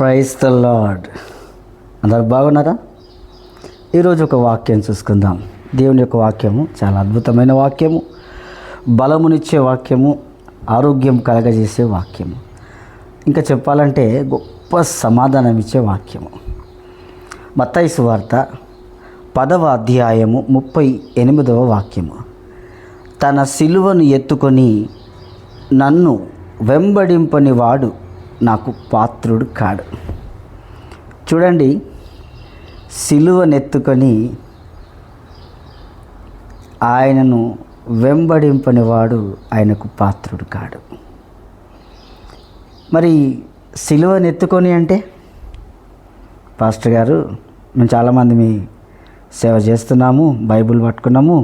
Praise the lord. అందరు బాగున్నారా? ఈరోజు ఒక వాక్యం చూసుకుందాం. దేవుని యొక్క వాక్యము చాలా అద్భుతమైన వాక్యము. బలమునిచ్చే వాక్యము ఆరోగ్యం కలగజేసే వాక్యము. ఇంకా చెప్పాలంటే గొప్ప సమాధానం ఇచ్చే వాక్యము. మత్తైసు వార్త పదవ అధ్యాయము ముప్పై ఎనిమిదవ వాక్యము. తన సిలువను ఎత్తుకొని నన్ను వెంబడింపని వాడు నాకు పాత్రుడు కాడు. చూడండి సిలువనెత్తుకొని ఆయనను వెంబడింపని వాడు ఆయనకు పాత్రుడు కాడు. మరి సిలువనెత్తుకొని అంటే? పాస్టర్ గారు మేము చాలామంది మీ సేవ చేస్తున్నాము బైబిల్ పట్టుకున్నాము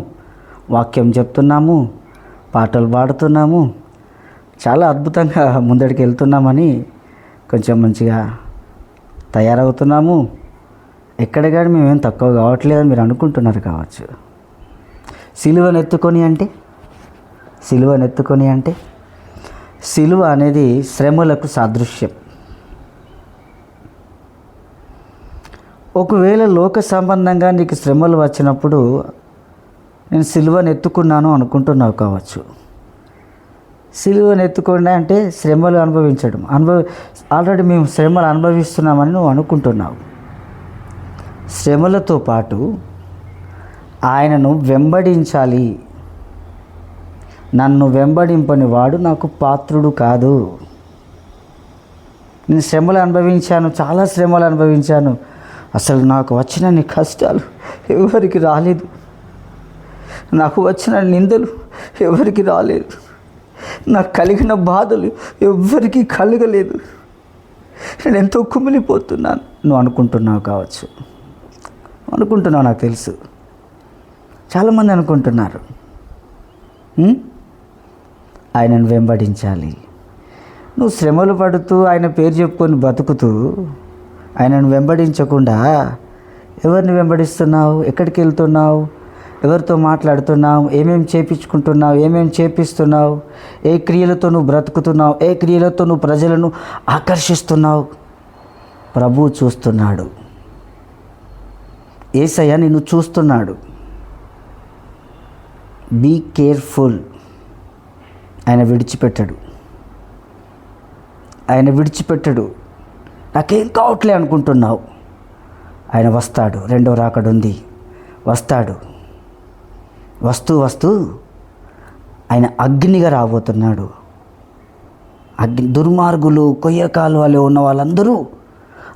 వాక్యం చెప్తున్నాము పాటలు పాడుతున్నాము చాలా అద్భుతంగా ముందడికి వెళ్తున్నామని కొంచెం మంచిగా తయారవుతున్నాము. ఎక్కడ కానీ మేమేం తక్కువ కావట్లేదని మీరు అనుకుంటున్నారు కావచ్చు. సిలువనెత్తుకొని అంటే? సిలువనెత్తుకొని అంటే? సిలువ అనేది శ్రమలకు సాదృశ్యం. ఒకవేళ లోక సంబంధంగా నీకు శ్రమలు వచ్చినప్పుడు నేను సిలువను ఎత్తుకున్నాను అనుకుంటున్నావు కావచ్చు. సిలువను ఎత్తుకోండి అంటే శ్రమలు అనుభవించడం. అనుభవ ఆల్రెడీ మేము శ్రమలు అనుభవిస్తున్నామని నువ్వు అనుకుంటున్నావు. శ్రమలతో పాటు ఆయనను వెంబడించాలి. నన్ను వెంబడింపని వాడు నాకు పాత్రుడు కాదు. నేను శ్రమలు అనుభవించాను చాలా శ్రమలు అనుభవించాను. అసలు నాకు వచ్చిన కష్టాలు ఎవరికి రాలేదు. నాకు వచ్చిన నిందలు ఎవరికి రాలేదు. నాకు కలిగిన బాధలు ఎవ్వరికీ కలగలేదు. నేను ఎంతో కుమిలిపోతున్నాను. నువ్వు అనుకుంటున్నావు కావచ్చు. అనుకుంటున్నావు నాకు తెలుసు. చాలామంది అనుకుంటున్నారు. ఆయనను వెంబడించాలి. నువ్వు శ్రమలు పడుతూ ఆయన పేరు చెప్పుకొని బతుకుతూ ఆయనను వెంబడించకుండా ఎవరిని వెంబడిస్తున్నావు? ఎక్కడికి వెళ్తున్నావు? ఎవరితో మాట్లాడుతున్నావు? ఏమేమి చేపించుకుంటున్నావు? ఏమేమి చేపిస్తున్నావు? ఏ క్రియలతో నువ్వు బ్రతుకుతున్నావు? ఏ క్రియలతో నువ్వు ప్రజలను ఆకర్షిస్తున్నావు? ప్రభువు చూస్తున్నాడు. ఏసయ్య నిన్ను చూస్తున్నాడు. బీ కేర్ఫుల్ ఆయన విడిచిపెట్టడు. ఆయన విడిచిపెట్టడు. నాకేం కావట్లే అనుకుంటున్నావు? ఆయన వస్తాడు. రెండో రాకడుంది. వస్తాడు. వస్తూ వస్తూ ఆయన అగ్నిగా రాబోతున్నాడు. అగ్ని దుర్మార్గులు కొయ్య కాలువలో ఉన్న వాళ్ళందరూ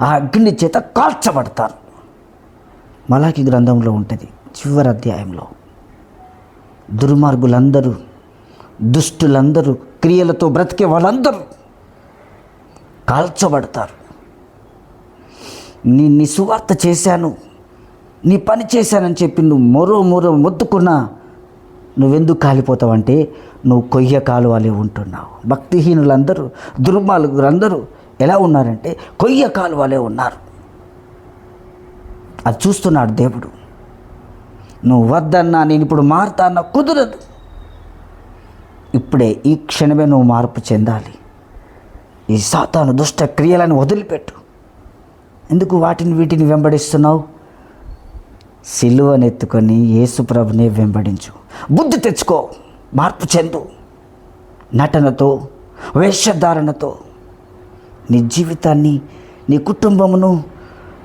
ఆ అగ్ని చేత కాల్చబడతారు. మలాకి గ్రంథంలో ఉంటుంది చివరి అధ్యాయంలో. దుర్మార్గులందరూ దుష్టులందరూ క్రియలతో బ్రతికే వాళ్ళందరూ కాల్చబడతారు. నీ నిస్వార్థ చేశాను. నీ పని చేశానని చెప్పి నువ్వు మొరో మొరో మొత్తుకున్నా నువ్వెందుకు కాలిపోతావంటే నువ్వు కొయ్య కాలువలే ఉంటున్నావు. భక్తిహీనులందరూ దుర్మార్గులందరూ ఎలా ఉన్నారంటే కొయ్య కాలువలే ఉన్నారు. అది చూస్తున్నాడు దేవుడు. నువ్వు వద్దన్నా నేను ఇప్పుడు మారుతా అన్న కుదరదు. ఇప్పుడే ఈ క్షణమే నువ్వు మార్పు చెందాలి. ఈ సాతాను దుష్ట క్రియలను వదిలిపెట్టు. ఎందుకు వాటిని వీటిని వెంబడిస్తున్నావు? సిలువనెత్తుకొని యేసుప్రభునే వెంబడించు. బుద్ధి తెచ్చుకో. మార్పు చెందు. నటనతో వేషధారణతో నీ జీవితాన్ని నీ కుటుంబమును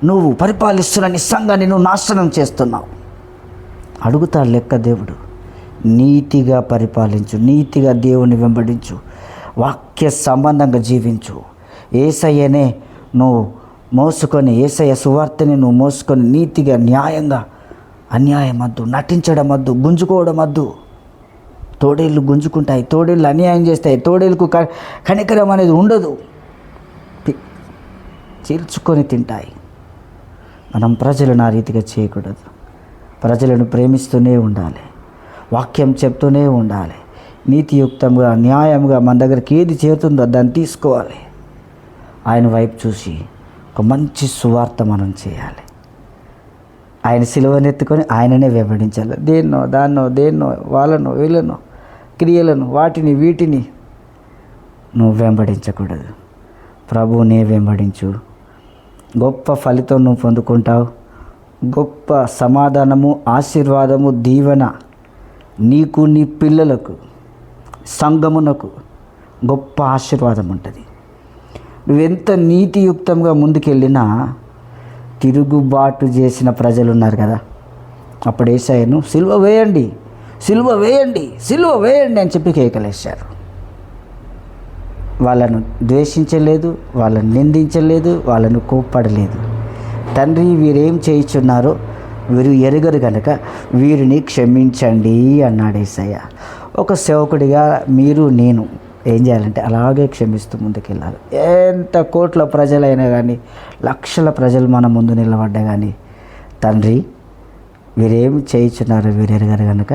నువ్వు పరిపాలిస్తున్న నీ సంఘాన్ని నువ్వు నాశనం చేస్తున్నావు. అడుగుతా లెక్క దేవుడు నీతిగా పరిపాలించు నీతిగా దేవుని వెంబడించు వాక్య సంబంధంగా జీవించు. ఏసయ్యనే నువ్వు మోసుకొని ఏసయ్య సువార్తని నువ్వు మోసుకొని నీతిగా న్యాయంగా అన్యాయం వద్దు నటించడం వద్దు గుంజుకోవడం వద్దు తోడేళ్ళు గుంజుకుంటాయి తోడేళ్ళు అన్యాయం చేస్తాయి తోడేళ్ళకు క కనికరం అనేది ఉండదు. చీల్చుకొని తింటాయి. మనం ప్రజలను ఆ రీతిగా చేయకూడదు. ప్రజలను ప్రేమిస్తూనే ఉండాలి. వాక్యం చెప్తూనే ఉండాలి. నీతియుక్తంగా న్యాయంగా మన దగ్గరికి ఏది చేరుతుందో దాన్ని తీసుకోవాలి. ఆయన వైపు చూసి ఒక మంచి సువార్త మనం చేయాలి. ఆయన సిలువనెత్తుకొని ఆయననే వెంబడించాలి. దేన్నో దాన్నో దేన్నో వాళ్ళనో వీళ్ళనో క్రియలను వాటిని వీటిని నువ్వు వెంబడించకూడదు. ప్రభువునే వెంబడించు. గొప్ప ఫలితం నువ్వు పొందుకుంటావు. గొప్ప సమాధానము ఆశీర్వాదము దీవెన నీకు నీ పిల్లలకు సంగమునకు గొప్ప ఆశీర్వాదం ఉంటుంది. నువ్వెంత నీతియుక్తంగా ముందుకెళ్ళినా తిరుగుబాటు చేసిన ప్రజలు ఉన్నారు కదా. అప్పుడు ఏసాయను సిలువ వేయండి సిలువ వేయండి సిలువ వేయండి అని చెప్పి కేకలేశారు. వాళ్ళను ద్వేషించలేదు వాళ్ళను నిందించలేదు వాళ్ళను కోప్పడలేదు. తండ్రి వీరేం చేయుచున్నారో వీరు ఎరుగరు కనుక వీరిని క్షమించండి అన్నాడు ఏసయ్య. ఒక సేవకుడిగా మీరు నేను ఏం చేయాలంటే అలాగే క్షమిస్తూ ముందుకెళ్ళాలి. ఎంత కోట్ల ప్రజలైనా కానీ లక్షల ప్రజలు మన ముందు నిలబడ్డా కానీ తండ్రి వీరేం చేయించున్నారో వీరు కనుక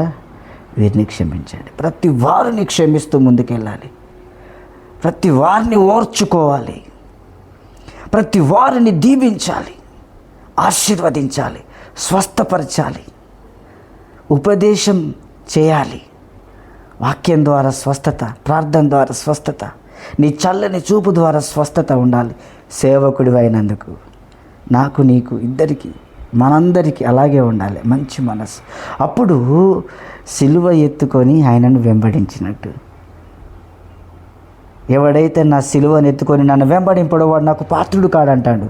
వీరిని క్షమించండి. ప్రతి వారిని క్షమిస్తూ ముందుకెళ్ళాలి. ప్రతి వారిని ఓర్చుకోవాలి. ప్రతి వారిని దీవించాలి. ఆశీర్వదించాలి. స్వస్థపరచాలి. ఉపదేశం చేయాలి. వాక్యం ద్వారా స్వస్థత ప్రార్థన ద్వారా స్వస్థత నీ చల్లని చూపు ద్వారా స్వస్థత ఉండాలి సేవకుడి అయినందుకు నాకు నీకు ఇద్దరికి మనందరికీ అలాగే ఉండాలి మంచి మనసు. అప్పుడు సిలువ ఎత్తుకొని ఆయనను వెంబడించినట్టు. ఎవడైతే నా సిలువను ఎత్తుకొని నన్ను వెంబడింపడో వాడు నాకు పాత్రుడు కాడంటాడు.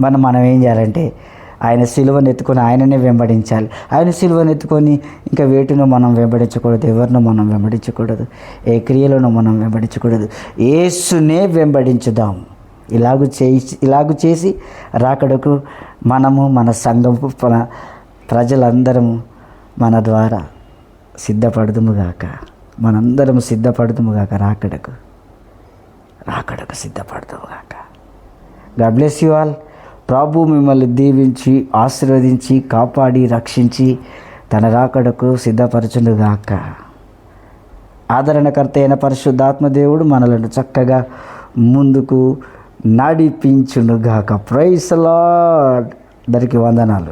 మనం మనం ఏం చేయాలంటే ఆయన సిలువను ఎత్తుకొని ఆయననే వెంబడించాలి. ఆయన సిలువను ఎత్తుకొని ఇంకా వేటిను మనం వెంబడించకూడదు ఎవరినో మనం వెంబడించకూడదు ఏ క్రియలను మనం వెంబడించకూడదు. ఏసునే వెంబడించుదాం. ఇలాగు చేసి ఇలాగు చేసి రాకడకు మనము మన సంఘము మన ప్రజలందరము మన ద్వారా సిద్ధపడదుముగాక మనందరం సిద్ధపడదుముగాక రాకడకు రాకడకు సిద్ధపడదుముగాక గాడ్ బ్లెస్ యు ఆల్. ప్రభు మిమ్మల్ని దీవించి ఆశీర్వదించి కాపాడి రక్షించి తన రాకడకు సిద్ధపరచునుగాక ఆదరణకర్త అయిన పరిశుద్ధాత్మదేవుడు మనలను చక్కగా ముందుకు నడిపించునుగాక ప్రైస్ లాడ్ అందరికీ వందనాలు.